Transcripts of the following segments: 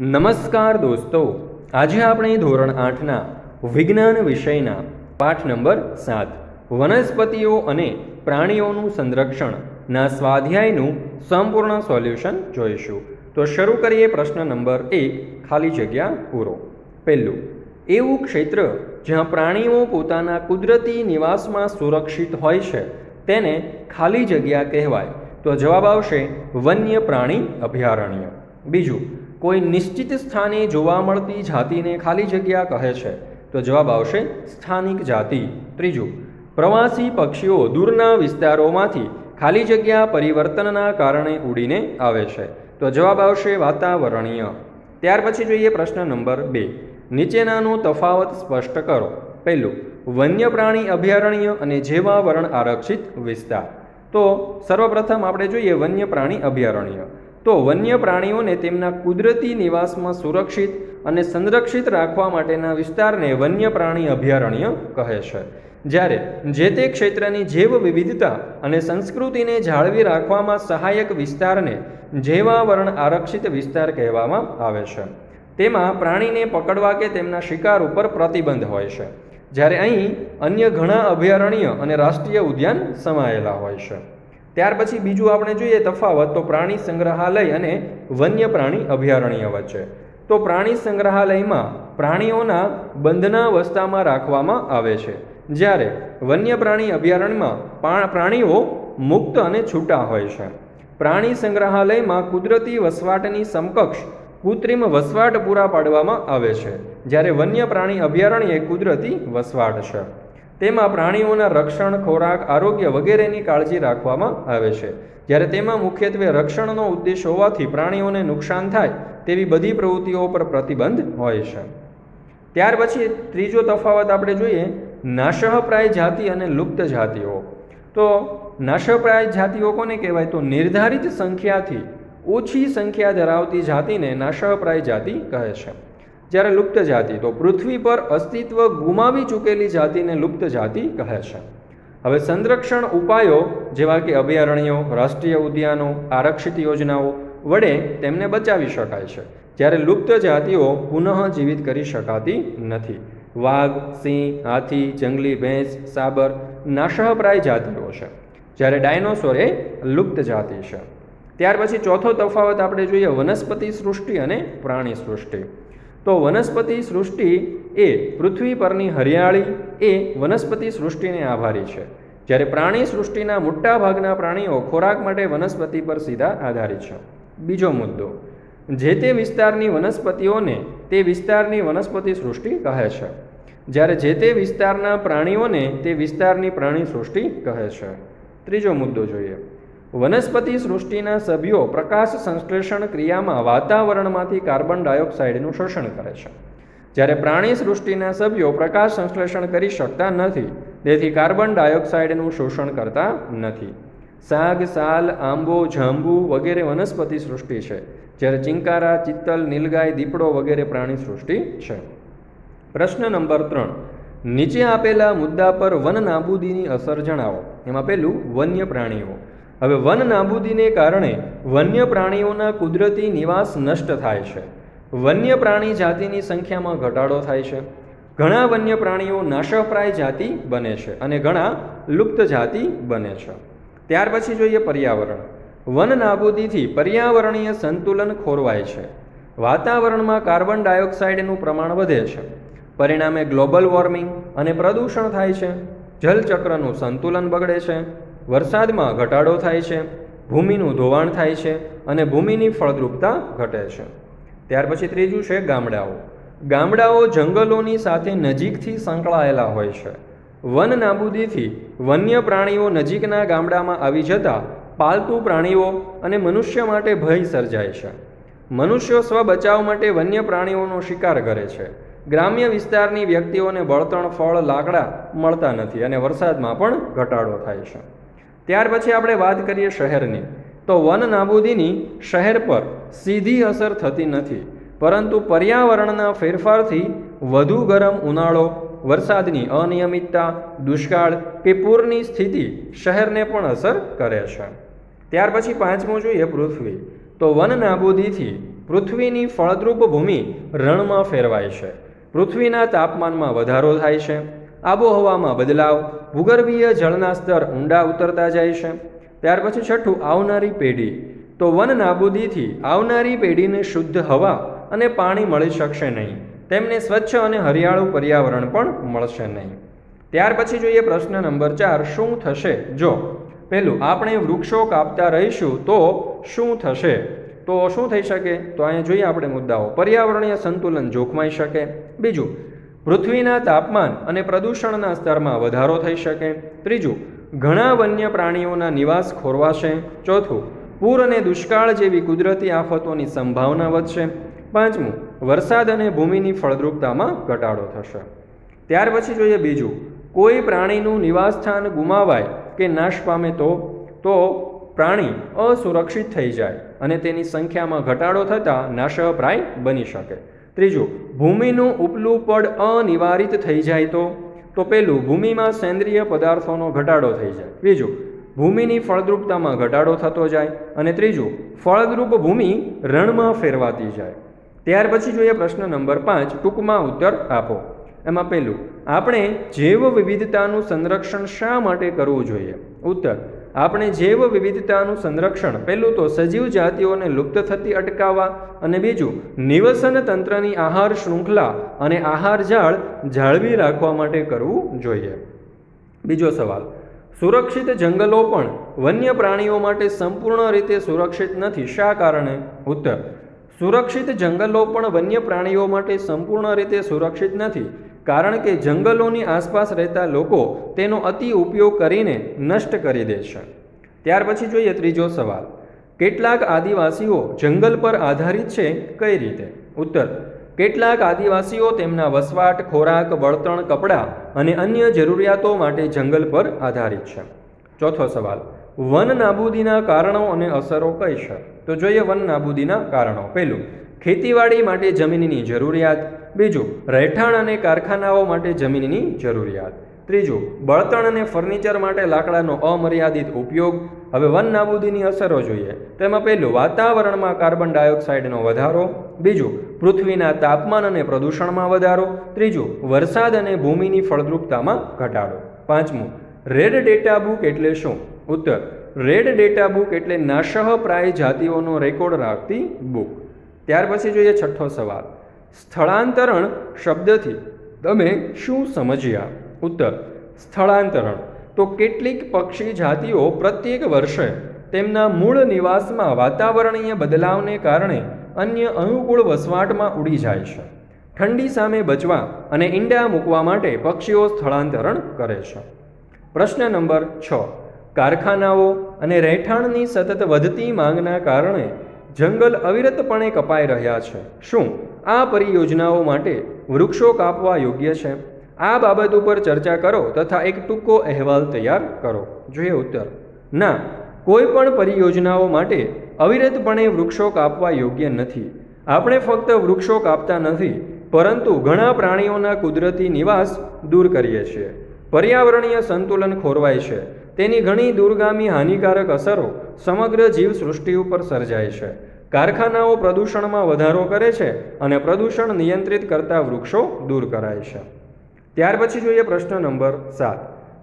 નમસ્કાર દોસ્તો. આજે આપણે ધોરણ આઠના વિજ્ઞાન વિષયના પાઠ નંબર સાત, વનસ્પતિઓ અને પ્રાણીઓનું સંરક્ષણના સ્વાધ્યાયનું સંપૂર્ણ સોલ્યુશન જોઈશું. તો શરૂ કરીએ પ્રશ્ન નંબર એક, ખાલી જગ્યા પૂરો. પહેલું, એવું ક્ષેત્ર જ્યાં પ્રાણીઓ પોતાના કુદરતી નિવાસમાં સુરક્ષિત હોય છે, તેને ખાલી જગ્યા કહેવાય. તો જવાબ આવશે વન્ય પ્રાણી અભયારણ્ય. બીજું કોઈ નિશ્ચિત સ્થાને જોવા મળતી જાતિને ખાલી જગ્યા કહે છે. તો જવાબ આવશે સ્થાનિક જાતિ. ત્રીજું, પ્રવાસી પક્ષીઓ દૂરના વિસ્તારોમાંથી ખાલી જગ્યા પરિવર્તનના કારણે ઉડીને આવે છે. તો જવાબ આવશે વાતાવરણીય. ત્યાર પછી જોઈએ પ્રશ્ન નંબર બે. નીચેનાનો તફાવત સ્પષ્ટ કરો. પહેલું વન્ય પ્રાણી અભયારણ્ય અને જેવા વરણ આરક્ષિત વિસ્તાર. તો સર્વપ્રથમ આપણે જોઈએ વન્ય પ્રાણી અભયારણ્ય. તો વન્ય પ્રાણીઓને તેમના કુદરતી નિવાસમાં સુરક્ષિત અને સંરક્ષિત રાખવા માટેના વિસ્તારને વન્ય પ્રાણી અભયારણ્ય કહે છે. જ્યારે જે તે ક્ષેત્રની જૈવ વિવિધતા અને સંસ્કૃતિને જાળવી રાખવામાં સહાયક વિસ્તારને જૈવાવરણ આરક્ષિત વિસ્તાર કહેવામાં આવે છે. તેમાં પ્રાણીને પકડવા કે તેમના શિકાર ઉપર પ્રતિબંધ હોય છે. જ્યારે અહીં અન્ય ઘણા અભયારણ્ય અને રાષ્ટ્રીય ઉદ્યાન સમાયેલા હોય છે. ત્યાર પછી બીજું આપણે જોઈએ તફાવત, તો પ્રાણી સંગ્રહાલય અને વન્ય પ્રાણી અભયારણ્ય વચ્ચે. તો પ્રાણી સંગ્રહાલયમાં પ્રાણીઓના બંધના અવસ્થામાં રાખવામાં આવે છે. જ્યારે વન્ય પ્રાણી અભયારણ્યમાં પ્રાણીઓ મુક્ત અને છૂટા હોય છે. પ્રાણી સંગ્રહાલયમાં કુદરતી વસવાટની સમકક્ષ કૃત્રિમ વસવાટ પૂરા પાડવામાં આવે છે. જ્યારે વન્ય પ્રાણી અભયારણ્ય એ કુદરતી વસવાટ છે. તેમાં પ્રાણીઓના રક્ષણ, ખોરાક, આરોગ્ય વગેરેની કાળજી રાખવામાં આવે છે. જ્યારે તેમાં મુખ્યત્વે રક્ષણનો ઉદ્દેશ હોવાથી પ્રાણીઓને નુકસાન થાય, તેવી બધી પ્રવૃત્તિઓ પર પ્રતિબંધ હોય છે. ત્યાર પછી ત્રીજો તફાવત આપણે જોઈએ, નાશઃપ્રાય જાતિ અને લુપ્ત જાતિઓ. તો નાશપ્રાય જાતિઓ કોને કહેવાય? તો નિર્ધારિત સંખ્યાથી ઓછી સંખ્યા ધરાવતી જાતિને નાશપ્રાય જાતિ કહે છે. જ્યારે લુપ્ત જાતિ, તો પૃથ્વી પર અસ્તિત્વ ગુમાવી ચૂકેલી જાતિને લુપ્ત જાતિ કહે છે. હવે સંરક્ષણ ઉપાયો જેવા કે અભયારણ્યો, રાષ્ટ્રીય ઉદ્યાનો, આરક્ષિત યોજનાઓ વડે તેમને બચાવી શકાય છે. જ્યારે લુપ્ત જાતિઓ પુનઃ જીવિત કરી શકાતી નથી. વાઘ, સિંહ, હાથી, જંગલી ભેંસ, સાબર નાશઃપ્રાય જાતિઓ છે. જ્યારે ડાયનોસોર એ લુપ્ત જાતિ છે. ત્યાર પછી ચોથો તફાવત આપણે જોઈએ વનસ્પતિ સૃષ્ટિ અને પ્રાણી સૃષ્ટિ. તો વનસ્પતિ સૃષ્ટિ એ પૃથ્વી પરની હરિયાળી એ વનસ્પતિ સૃષ્ટિને આભારી છે. જ્યારે પ્રાણી સૃષ્ટિના મોટા ભાગના પ્રાણીઓ ખોરાક માટે વનસ્પતિ પર સીધા આધારિત છે. બીજો મુદ્દો, જે તે વિસ્તારની વનસ્પતિઓને તે વિસ્તારની વનસ્પતિ સૃષ્ટિ કહે છે. જ્યારે જે તે વિસ્તારના પ્રાણીઓને તે વિસ્તારની પ્રાણી સૃષ્ટિ કહે છે. ત્રીજો મુદ્દો જોઈએ. વનસ્પતિ સૃષ્ટિના સભ્યો પ્રકાશ સંશ્લેષણ ક્રિયામાં વાતાવરણમાંથી કાર્બન ડાયોક્સાઇડનું શોષણ કરે છે. જ્યારે પ્રાણી સૃષ્ટિના સભ્યો પ્રકાશ સંશ્લેષણ કરી શકતા નથી, તેથી કાર્બન ડાયોક્સાઇડનું શોષણ કરતા નથી. સાગ, સાલ, આંબો, જાંબુ વગેરે વનસ્પતિ સૃષ્ટિ છે, જ્યારે ચિંકારા, ચિત્તલ, નીલગાય, દીપડો વગેરે પ્રાણી સૃષ્ટિ છે. પ્રશ્ન નંબર ત્રણ. નીચે આપેલા મુદ્દા પર વન નાબૂદીની અસર જણાવો. એમાં પહેલું, વન્ય પ્રાણીઓ. હવે વન નાબૂદીને કારણે વન્ય પ્રાણીઓના કુદરતી નિવાસ નષ્ટ થાય છે. વન્ય પ્રાણી જાતિની સંખ્યામાં ઘટાડો થાય છે. ઘણા વન્ય પ્રાણીઓ નાશપ્રાય જાતિ બને છે અને ઘણા લુપ્ત જાતિ બને છે. ત્યાર પછી જોઈએ પર્યાવરણ. વન નાબૂદીથી પર્યાવરણીય સંતુલન ખોરવાય છે. વાતાવરણમાં કાર્બન ડાયોક્સાઇડનું પ્રમાણ વધે છે. પરિણામે ગ્લોબલ વોર્મિંગ અને પ્રદૂષણ થાય છે. જલચક્રનું સંતુલન બગડે છે. વરસાદમાં ઘટાડો થાય છે, ભૂમિનું ધોવાણ થાય છે અને ભૂમિની ફળદ્રુપતા ઘટે છે. ત્યાર પછી ત્રીજું છે ગામડાઓ. ગામડાઓ જંગલોની સાથે નજીકથી સંકળાયેલા હોય છે. વન નાબૂદીથી વન્ય પ્રાણીઓ નજીકના ગામડામાં આવી જતા પાલતુ પ્રાણીઓ અને મનુષ્ય માટે ભય સર્જાય છે. મનુષ્યો સ્વ બચાવ માટે વન્ય પ્રાણીઓનો શિકાર કરે છે. ગ્રામ્ય વિસ્તારની વ્યક્તિઓને બળતણ ફળ લાકડા મળતા નથી અને વરસાદમાં પણ ઘટાડો થાય છે. ત્યાર પછી આપણે વાત કરીએ શહેરની. તો વન નાબૂદીની શહેર પર સીધી અસર થતી નથી. પરંતુ પર્યાવરણના ફેરફારથી વધુ ગરમ ઉનાળો, વરસાદની અનિયમિતતા, દુષ્કાળ કે પૂરની સ્થિતિ શહેરને પણ અસર કરે છે. ત્યાર પછી પાંચમું જોઈએ પૃથ્વી. તો વન નાબૂદીથી પૃથ્વીની ફળદ્રુપ ભૂમિ રણમાં ફેરવાય છે. પૃથ્વીના તાપમાનમાં વધારો થાય છે. આબોહવામાં બદલાવ, ભૂગર્ભીય જળના સ્તર ઊંડા ઉતરતા જાય છે. ત્યાર પછી છઠ્ઠું, આવનારી પેઢી. તો વન નાબૂદીથી આવનારી પેઢીને શુદ્ધ હવા અને પાણી મળી શકશે નહીં. તેમને સ્વચ્છ અને હરિયાળું પર્યાવરણ પણ મળશે નહીં. ત્યાર પછી જોઈએ પ્રશ્ન નંબર ચાર, શું થશે? જો, પહેલું, આપણે વૃક્ષો કાપતા રહીશું તો શું થશે? તો શું થઈ શકે? તો અહીંયા જોઈએ આપણે મુદ્દાઓ. પર્યાવરણીય સંતુલન જોખમાઈ શકે. બીજું પૃથ્વીના તાપમાન અને પ્રદૂષણના સ્તરમાં વધારો થઈ શકે. ત્રીજું, ઘણા વન્ય પ્રાણીઓના નિવાસ ખોરવાશે. ચોથું, પૂર અને દુષ્કાળ જેવી કુદરતી આફતોની સંભાવના વધશે. પાંચમું, વરસાદ અને ભૂમિની ફળદ્રુપતામાં ઘટાડો થશે. ત્યાર પછી જોઈએ બીજું, કોઈ પ્રાણીનું નિવાસસ્થાન ગુમાવાય કે નાશ પામે તો? તો પ્રાણી અસુરક્ષિત થઈ જાય અને તેની સંખ્યામાં ઘટાડો થતાં નાશપ્રાય બની શકે. ત્રીજું, ભૂમિનું ઉપલું પડ અનિવારિત થઈ જાય તો? તો પેલું, ભૂમિમાં સેન્દ્રિય પદાર્થોનો ઘટાડો થઈ જાય. બીજું ભૂમિની ફળદ્રુપતામાં ઘટાડો થતો જાય. અને ત્રીજું, ફળદ્રુપ ભૂમિ રણમાં ફેરવાતી જાય. ત્યાર પછી જોઈએ પ્રશ્ન નંબર પાંચ, ટૂંકમાં ઉત્તર આપો. એમાં પહેલું આપણે જૈવ વિવિધતાનું સંરક્ષણ શા માટે કરવું જોઈએ? ઉત્તર આપણે જૈવ વિવિધતાનું સંરક્ષણ, પહેલું તો સજીવ જાતિઓને લુપ્ત થતી અટકાવવા અને બીજું નિવસન તંત્રની આહાર શૃંખલા અને આહાર જાળ જાળવી રાખવા માટે કરવું જોઈએ. બીજો સવાલ, સુરક્ષિત જંગલો પણ વન્ય પ્રાણીઓ માટે સંપૂર્ણ રીતે સુરક્ષિત નથી, શા કારણે? ઉત્તર, સુરક્ષિત જંગલો પણ વન્ય પ્રાણીઓ માટે સંપૂર્ણ રીતે સુરક્ષિત નથી. કારણ કે જંગલોની આસપાસ રહેતા લોકો તેનો અતિ ઉપયોગ કરીને નષ્ટ કરી દે છે. ત્યાર પછી જોઈએ ત્રીજો સવાલ. કેટલાક આદિવાસીઓ જંગલ પર આધારિત છે? કઈ રીતે? ઉત્તર. કેટલાક આદિવાસીઓ તેમના વસવાટ, ખોરાક બળતણ કપડાં અને અન્ય જરૂરિયાતો માટે જંગલ પર આધારિત છે. ચોથો સવાલ. વન નાબૂદીના કારણો અને અસરો કઈ છે? તો જોઈએ વન નાબૂદીના કારણો. પહેલું, ખેતીવાડી માટે જમીનની જરૂરિયાત. બીજું, રહેઠાણ અને કારખાનાઓ માટે જમીનની જરૂરિયાત. ત્રીજું, બળતણ અને ફર્નિચર માટે લાકડાનો અમર્યાદિત ઉપયોગ. હવે વન નાબૂદીની અસરો જોઈએ. તેમાં પહેલું, વાતાવરણમાં કાર્બન ડાયોક્સાઇડનો વધારો. બીજું, પૃથ્વીના તાપમાન અને પ્રદૂષણમાં વધારો. ત્રીજું, વરસાદ અને ભૂમિની ફળદ્રુપતામાં ઘટાડો. પાંચમું, રેડ ડેટા બુક એટલે શું? ઉત્તર, રેડ ડેટા બુક એટલે નાશઃપ્રાય જાતિઓનો રેકોર્ડ રાખતી બુક. ત્યાર પછી જોઈએ છઠ્ઠો સવાલ. સ્થળાંતરણ શબ્દથી. તમે શું સમજ્યા? ઉત્તર, સ્થળાંતરણ. તો કેટલીક પક્ષી જાતિઓ પ્રત્યેક વર્ષે તેમના મૂળ નિવાસમાં વાતાવરણીય બદલાવને કારણે અન્ય અનુકૂળ વસવાટમાં ઉડી જાય છે. ઠંડી સામે બચવા અને ઈંડા મૂકવા માટે પક્ષીઓ સ્થળાંતરણ કરે છે. પ્રશ્ન નંબર છ. કારખાનાઓ અને રહેઠાણની સતત વધતી માંગના કારણે જંગલ અવિરતપણે કપાઈ રહ્યા છે. શું? આ પરિયોજનાઓ માટે વૃક્ષો કાપવા યોગ્ય છે. આ બાબત ઉપર ચર્ચા કરો તથા એક ટૂંકો અહેવાલ તૈયાર કરો. જોઈએ ઉત્તર. ના, કોઈ પણ પરિયોજનાઓ માટે અવિરતપણે વૃક્ષો કાપવા યોગ્ય નથી. આપણે ફક્ત વૃક્ષો કાપતા નથી, પરંતુ ઘણા પ્રાણીઓના કુદરતી નિવાસ દૂર કરીએ છીએ. પર્યાવરણીય સંતુલન ખોરવાય છે. તેની ઘણી દૂરગામી હાનિકારક અસરો સમગ્ર જીવસૃષ્ટિ ઉપર સર્જાય છે. કારખાનાઓ પ્રદૂષણમાં વધારો કરે છે અને પ્રદૂષણ નિયંત્રિત કરતા વૃક્ષો દૂર કરાય છે. ત્યાર પછી જોઈએ પ્રશ્ન નંબર સાત.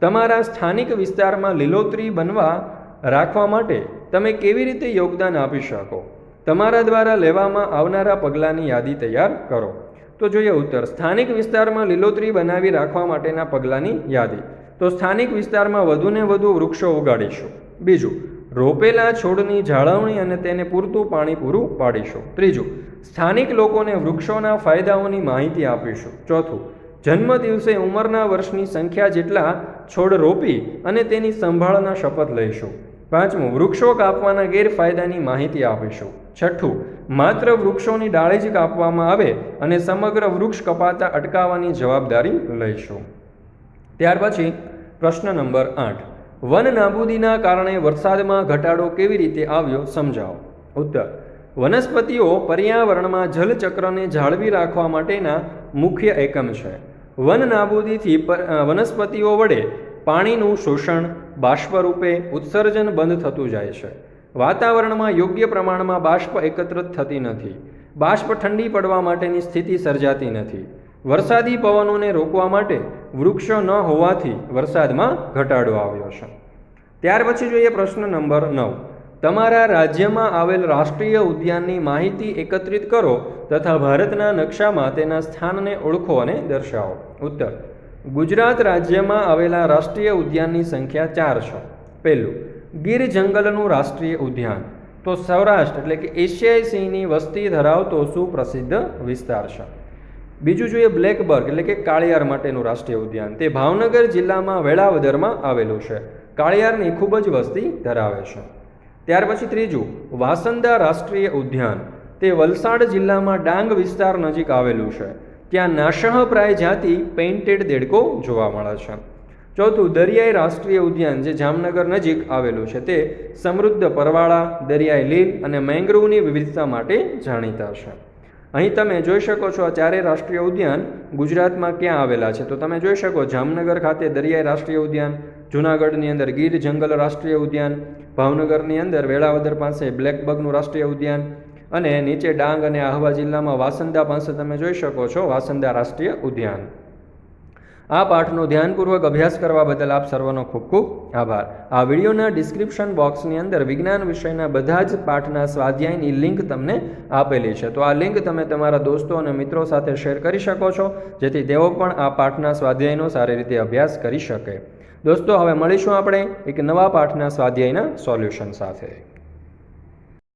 તમારા સ્થાનિક વિસ્તારમાં લીલોતરી બનવા રાખવા માટે તમે કેવી રીતે યોગદાન આપી શકો? તમારા દ્વારા લેવામાં આવનારા પગલાંની યાદી તૈયાર કરો. તો જોઈએ ઉત્તર. સ્થાનિક વિસ્તારમાં લીલોતરી બનાવી રાખવા માટેના પગલાંની યાદી. તો સ્થાનિક વિસ્તારમાં વધુને વધુ વૃક્ષો ઉગાડીશું. બીજું રોપેલા છોડની જાળવણી અને તેને પૂરતું પાણી પૂરું પાડીશું. ત્રીજું, સ્થાનિક લોકોને વૃક્ષોના ફાયદાઓની માહિતી આપીશું. ચોથું જન્મ દિવસે ઉંમરના વર્ષની સંખ્યા જેટલા છોડ રોપી અને તેની સંભાળના શપથ લઈશું. પાંચમું, વૃક્ષો કાપવાના ગેરફાયદાની માહિતી આપીશું. છઠ્ઠું, માત્ર વૃક્ષોની ડાળી જ કાપવામાં આવે અને સમગ્ર વૃક્ષ કપાતા અટકાવવાની જવાબદારી લઈશું. ત્યાર પછી પ્રશ્ન નંબર આઠ. વન નાબૂદીના કારણે વરસાદમાં ઘટાડો કેવી રીતે આવ્યો સમજાવો. ઉત્તર. વનસ્પતિઓ પર્યાવરણમાં જલચક્રને જાળવી રાખવા માટેના મુખ્ય એકમ છે. વન નાબૂદીથી વનસ્પતિઓ વડે પાણીનું શોષણ, બાષ્પરૂપે ઉત્સર્જન બંધ થતું જાય છે. વાતાવરણમાં યોગ્ય પ્રમાણમાં બાષ્પ એકત્રિત થતી નથી. બાષ્પ ઠંડી પડવા માટેની સ્થિતિ સર્જાતી નથી. વરસાદી પવનોને રોકવા માટે વૃક્ષો ન હોવાથી વરસાદમાં ઘટાડો આવ્યો છે. ત્યાર પછી જોઈએ પ્રશ્ન નંબર નવ. તમારા રાજ્યમાં આવેલ રાષ્ટ્રીય ઉદ્યાનની માહિતી એકત્રિત કરો તથા ભારતના નકશામાં તેના સ્થાનને ઓળખો અને દર્શાવો. ઉત્તર. ગુજરાત રાજ્યમાં આવેલા રાષ્ટ્રીય ઉદ્યાનની સંખ્યા ચાર છે. પહેલું, ગીર જંગલનું રાષ્ટ્રીય ઉદ્યાન. તો સૌરાષ્ટ્ર એટલે કે એશિયાઈ સિંહની વસ્તી ધરાવતો સુપ્રસિદ્ધ વિસ્તાર છે. બીજું જોઈએ બ્લેકબર્ગ એટલે કે કાળિયાર માટેનું રાષ્ટ્રીય ઉદ્યાન. તે ભાવનગર જિલ્લામાં વેળાવદરમાં આવેલું છે. કાળિયારની ખૂબ જ વસ્તી ધરાવે છે. ત્યાર પછી ત્રીજું, વાસંદા રાષ્ટ્રીય ઉદ્યાન. તે વલસાડ જિલ્લામાં ડાંગ વિસ્તાર નજીક આવેલું છે. ત્યાં નાશહપ્રાય જાતિ પેઇન્ટેડ દેડકો જોવા મળે છે. ચોથું, દરિયાઈ રાષ્ટ્રીય ઉદ્યાન જે જામનગર નજીક આવેલું છે, તે સમૃદ્ધ પરવાળા, દરિયાઈ લીલ અને મેંગ્રોવની વિવિધતા માટે જાણીતા છે. અહીં તમે જોઈ શકો છો આ ચારેય રાષ્ટ્રીય ઉદ્યાન ગુજરાતમાં ક્યાં આવેલા છે. તો તમે જોઈ શકો જામનગર ખાતે દરિયાઈ રાષ્ટ્રીય ઉદ્યાન, જૂનાગઢની અંદર ગીર જંગલ રાષ્ટ્રીય ઉદ્યાન, ભાવનગરની અંદર વેળાવદર પાસે બ્લેકબગનું રાષ્ટ્રીય ઉદ્યાન અને નીચે ડાંગ અને આહવા જિલ્લામાં વાસંદા પાસે તમે જોઈ શકો છો વાસંદા રાષ્ટ્રીય ઉદ્યાન. આ પાઠનો ધ્યાનપૂર્વક અભ્યાસ કરવા બદલ આપ સર્વનો ખૂબ ખૂબ આભાર. આ વિડીયોના ડિસ્ક્રિપ્શન બોક્સની અંદર વિજ્ઞાન વિષયના બધા જ પાઠના સ્વાધ્યાયની લિંક તમને આપેલી છે. તો આ લિંક તમે તમારા દોસ્તો અને મિત્રો સાથે શેર કરી શકો છો, જેથી તેઓ પણ આ પાઠના સ્વાધ્યાયનો સારી રીતે અભ્યાસ કરી શકે. દોસ્તો, હવે મળીશું આપણે એક નવા પાઠના સ્વાધ્યાયના સોલ્યુશન સાથે.